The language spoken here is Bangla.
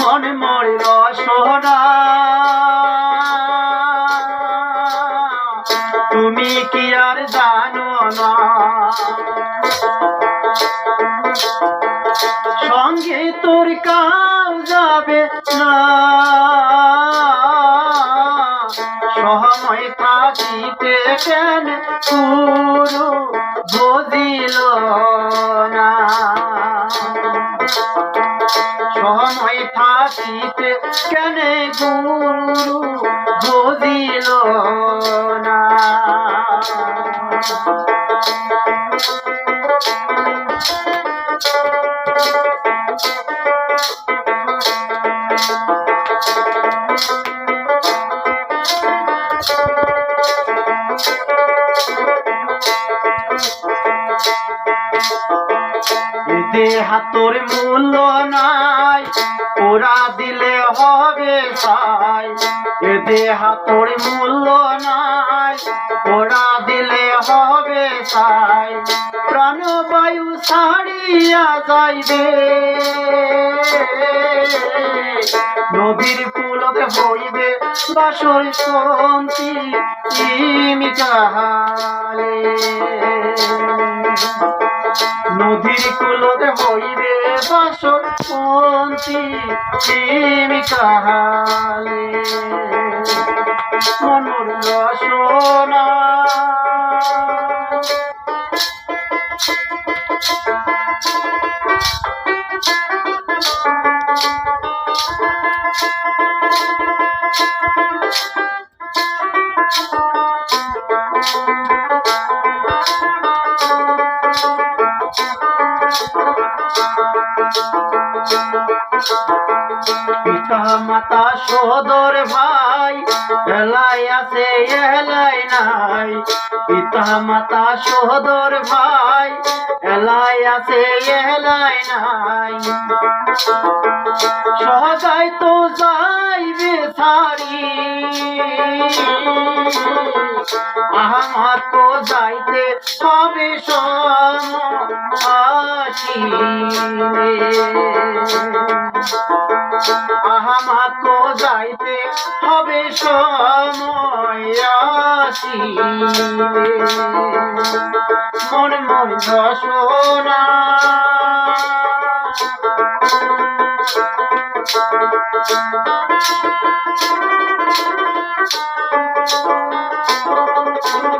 মনে মরে রসনা তুমি কি আর জানো না? সঙ্গে তোর কাউ যাবে না। সহময় থাকিতে কেন পুরো বুঝিল না। সময় থাকিতে কেন গুরু বুঝিল না? এতে হাতর মূল্য নাই ওরা দিলে হবে সাই এতে হাতর মূল্য নাই। ওরা দিলে হবে সাই প্রাণবায়ু ছাড়িয়া যাইবে। নদীর কুলতে হইবে বাসর শান্তি ইমি কাহালে। নদীর কুলতে হইবে বাসর পন্থী প্রেমী কাহালে মনুর রসনা পিতা মাতা সদর ভাই, এলাই আছে, এলাই নাই। পিতা মাতা সদর ভাই, এলাই আছে, এলাই নাই। সহজাই তো যাইবে ছাড়ি। আমার তো যাইতে হবে সম আসিলে আহামাকো যাইতে হবে সময় আসিলে মন মন রসনা